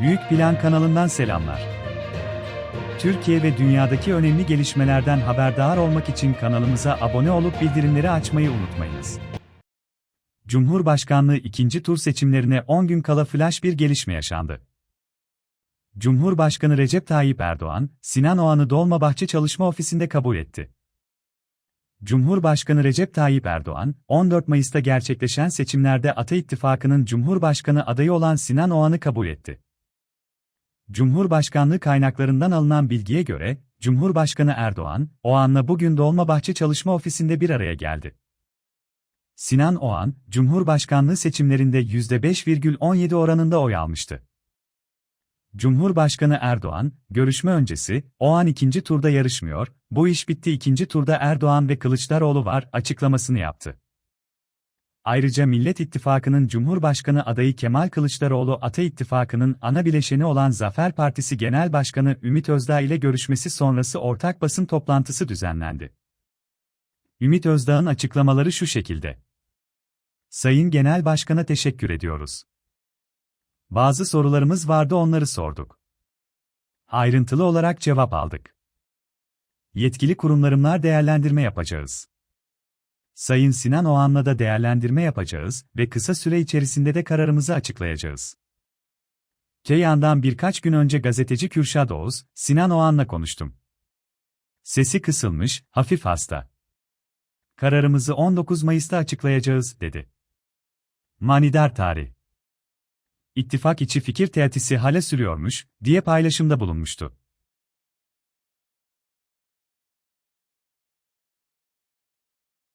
Büyük Plan kanalından selamlar. Türkiye ve dünyadaki önemli gelişmelerden haberdar olmak için kanalımıza abone olup bildirimleri açmayı unutmayınız. Cumhurbaşkanlığı ikinci tur seçimlerine 10 gün kala flash bir gelişme yaşandı. Cumhurbaşkanı Recep Tayyip Erdoğan, Sinan Oğan'ı Dolmabahçe Çalışma Ofisi'nde kabul etti. Cumhurbaşkanı Recep Tayyip Erdoğan, 14 Mayıs'ta gerçekleşen seçimlerde Ata İttifakı'nın Cumhurbaşkanı adayı olan Sinan Oğan'ı kabul etti. Cumhurbaşkanlığı kaynaklarından alınan bilgiye göre, Cumhurbaşkanı Erdoğan, Oğan'la bugün Dolmabahçe Çalışma Ofisi'nde bir araya geldi. Sinan Oğan, Cumhurbaşkanlığı seçimlerinde %5,17 oranında oy almıştı. Cumhurbaşkanı Erdoğan, görüşme öncesi, Oğan ikinci turda yarışmıyor, bu iş bitti ikinci turda Erdoğan ve Kılıçdaroğlu var açıklamasını yaptı. Ayrıca Millet İttifakı'nın Cumhurbaşkanı adayı Kemal Kılıçdaroğlu Ata İttifakı'nın ana bileşeni olan Zafer Partisi Genel Başkanı Ümit Özdağ ile görüşmesi sonrası ortak basın toplantısı düzenlendi. Ümit Özdağ'ın açıklamaları şu şekilde. Sayın Genel Başkan'a teşekkür ediyoruz. Bazı sorularımız vardı onları sorduk. Ayrıntılı olarak cevap aldık. Yetkili kurumlarımlar değerlendirme yapacağız. Sayın Sinan Oğan'la da değerlendirme yapacağız ve kısa süre içerisinde de kararımızı açıklayacağız. Ke yandan birkaç gün önce gazeteci Kürşad Oğuz, Sinan Oğan'la konuştum. Sesi kısılmış, hafif hasta. Kararımızı 19 Mayıs'ta açıklayacağız, dedi. Manidar tarih. İttifak içi fikir teatisi hala sürüyormuş, diye paylaşımda bulunmuştu.